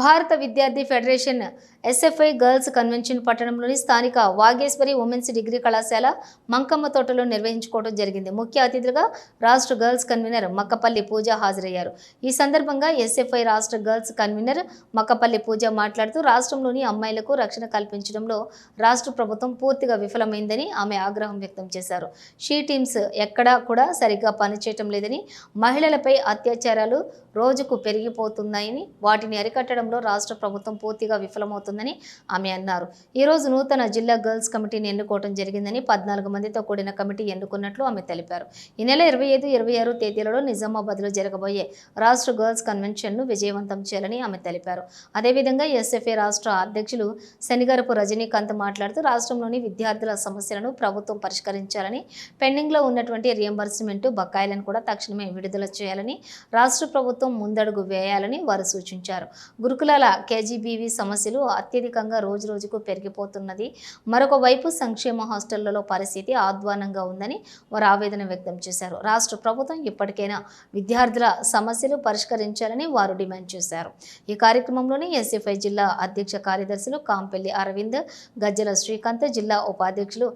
భారత విద్యార్థి federation SFI girls convention పట్టణంలోని స్థానిక వాగేశ్వరి ఉమెన్స్ డిగ్రీ కళాశాల మంకమ్మ తోటలో నిర్వహించుకోవడం జరిగింది. ముఖ్య అతిథులుగా రాష్ట్ర గర్ల్స్ కన్వీనర్ మక్కపల్లి పూజ హాజరయ్యారు. ఈ సందర్భంగా ఎస్ఎఫ్ఐ రాష్ట్ర గర్ల్స్ కన్వీనర్ మక్కపల్లి పూజ మాట్లాడుతూ రాష్ట్రంలోని అమ్మాయిలకు రక్షణ కల్పించడంలో రాష్ట్ర ప్రభుత్వం పూర్తిగా విఫలమైందని ఆమె ఆగ్రహం వ్యక్తం చేశారు. షీ టీమ్స్ ఎక్కడా కూడా సరిగ్గా పనిచేయటం లేదని మహిళలపై అత్యాచారాలు రోజుకు పెరిగిపోతున్నాయని వాటిని అరికట్టడం అరికట్టడంలో రాష్ట్ర ప్రభుత్వం పూర్తిగా విఫలమవుతుందని ఆమె అన్నారు. ఈ రోజు నూతన జిల్లా గర్ల్స్ కమిటీని ఎన్నుకోవడం జరిగిందని పద్నాలుగు మందితో కూడిన కమిటీ ఎన్నుకున్నట్లు ఆమె తెలిపారు. ఈ నెల ఇరవై ఐదు ఇరవై ఆరు తేదీలలో నిజామాబాద్లో జరగబోయే రాష్ట్ర గర్ల్స్ కన్వెన్షన్ను విజయవంతం చేయాలని ఆమె తెలిపారు. అదేవిధంగా ఎస్ఎఫ్ఏ రాష్ట్ర అధ్యక్షులు శనిగారపు రజనీకాంత్ మాట్లాడుతూ రాష్ట్రంలోని విద్యార్థుల సమస్యలను ప్రభుత్వం పరిష్కరించాలని పెండింగ్లో ఉన్నటువంటి రియంబర్స్మెంట్ బకాయిలను కూడా తక్షణమే విడుదల చేయాలని రాష్ట్ర ప్రభుత్వం ముందడుగు వేయాలని వారు సూచించారు. గురుకులాల కేజీబీవీ సమస్యలు అత్యధికంగా రోజు రోజుకు పెరిగిపోతున్నది. మరొక వైపు సంక్షేమ హాస్టళ్ళలో పరిస్థితి ఆధ్వానంగా ఉందని వారు ఆవేదన వ్యక్తం చేశారు. రాష్ట్ర ప్రభుత్వం ఇప్పటికైనా విద్యార్థుల సమస్యలు పరిష్కరించాలని వారు డిమాండ్ చేశారు. ఈ కార్యక్రమంలోని ఎస్ఎఫ్ఐ జిల్లా అధ్యక్ష కార్యదర్శులు కాంపెల్లి అరవింద్ గజ్జల శ్రీకాంత్ జిల్లా ఉపాధ్యక్షులు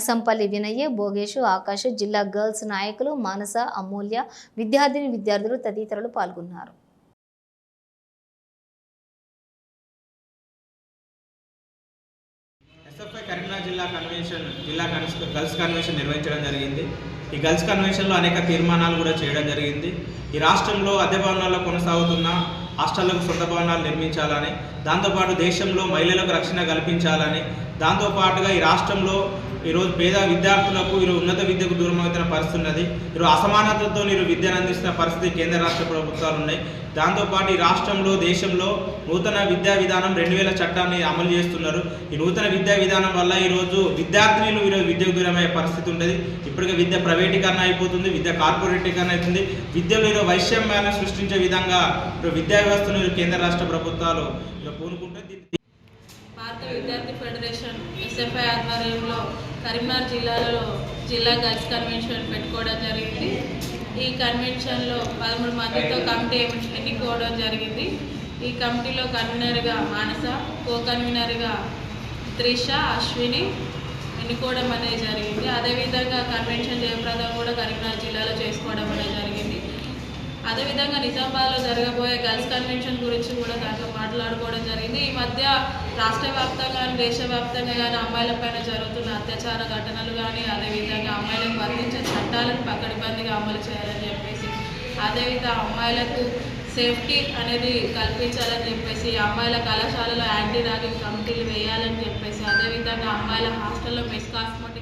అసంపల్లి వినయ్య భోగేష్ ఆకాష్ జిల్లా గర్ల్స్ నాయకులు మానస అమూల్య విద్యార్థిని విద్యార్థులు తదితరులు పాల్గొన్నారు. జిల్లా కన్వెన్షన్ జిల్లా కన్స్ గర్ల్స్ కన్వెన్షన్ నిర్వహించడం జరిగింది. ఈ గర్ల్స్ కన్వెన్షన్లో అనేక తీర్మానాలు కూడా చేయడం జరిగింది. ఈ రాష్ట్రంలో అద్దె భవనాల్లో కొనసాగుతున్న హాస్టళ్ళకు సొంత భవనాలు నిర్మించాలని దాంతోపాటు దేశంలో మహిళలకు రక్షణ కల్పించాలని దాంతోపాటుగా ఈ రాష్ట్రంలో ఈరోజు పేద విద్యార్థులకు ఈరోజు ఉన్నత విద్యకు దూరం అవుతున్న పరిస్థితి ఉన్నది. ఈరోజు అసమానతతో మీరు విద్యను అందిస్తున్న పరిస్థితి కేంద్ర రాష్ట్ర ప్రభుత్వాలు ఉన్నాయి. దాంతోపాటు ఈ రాష్ట్రంలో దేశంలో నూతన విద్యా విధానం రెండు వేల చట్టాన్ని అమలు చేస్తున్నారు. ఈ నూతన విద్యా విధానం వల్ల ఈరోజు విద్యార్థినులు ఈరోజు విద్యకు దూరమయ్యే పరిస్థితి ఉండేది ఇప్పటికే విద్య ప్రైవేటీకరణ అయిపోతుంది విద్య కార్పొరేటీకరణ అవుతుంది విద్యలో ఈరోజు వైషమ్యాన్ని సృష్టించే విధంగా ఈరోజు విద్యా వ్యవస్థను కేంద్ర రాష్ట్ర ప్రభుత్వాలు పూనుకుంటే భారత విద్యార్థి ఫెడరేషన్ ఎస్ఎఫ్ఐ ఆధ్వర్యంలో కరీంనగర్ జిల్లాలో జిల్లా గర్ల్స్ కన్వెన్షన్ పెట్టుకోవడం జరిగింది. ఈ కన్వెన్షన్లో పదమూడు మందితో కమిటీ ఎన్నుకోవడం జరిగింది. ఈ కమిటీలో కన్వీనర్గా మానస కో కన్వీనర్గా త్రిష అశ్విని ఎన్నుకోవడం అనేది జరిగింది. అదేవిధంగా కన్వెన్షన్ జయప్రదం కూడా కరీంనగర్ జిల్లాలో చేసుకోవడం అనేది జరిగింది. అదేవిధంగా నిజామాబాద్లో జరగబోయే గర్ల్స్ కన్వెన్షన్ గురించి కూడా దాంట్లో మాట్లాడుకోవడం జరిగింది. ఈ మధ్య రాష్ట్ర వ్యాప్తంగా కానీ దేశవ్యాప్తంగా కానీ అమ్మాయిలపైన జరుగుతున్న అత్యాచార ఘటనలు కానీ అదేవిధంగా అమ్మాయిలకు వర్తించే చట్టాలను పకడ్బందీగా అమలు చేయాలని చెప్పేసి అదేవిధంగా అమ్మాయిలకు సేఫ్టీ అనేది కల్పించాలని చెప్పేసి అమ్మాయిల కళాశాలలో యాంటీ ర్యాగింగ్ కమిటీలు వేయాలని చెప్పేసి అదేవిధంగా అమ్మాయిల హాస్టల్లో మెస్ కాస్మెటిక్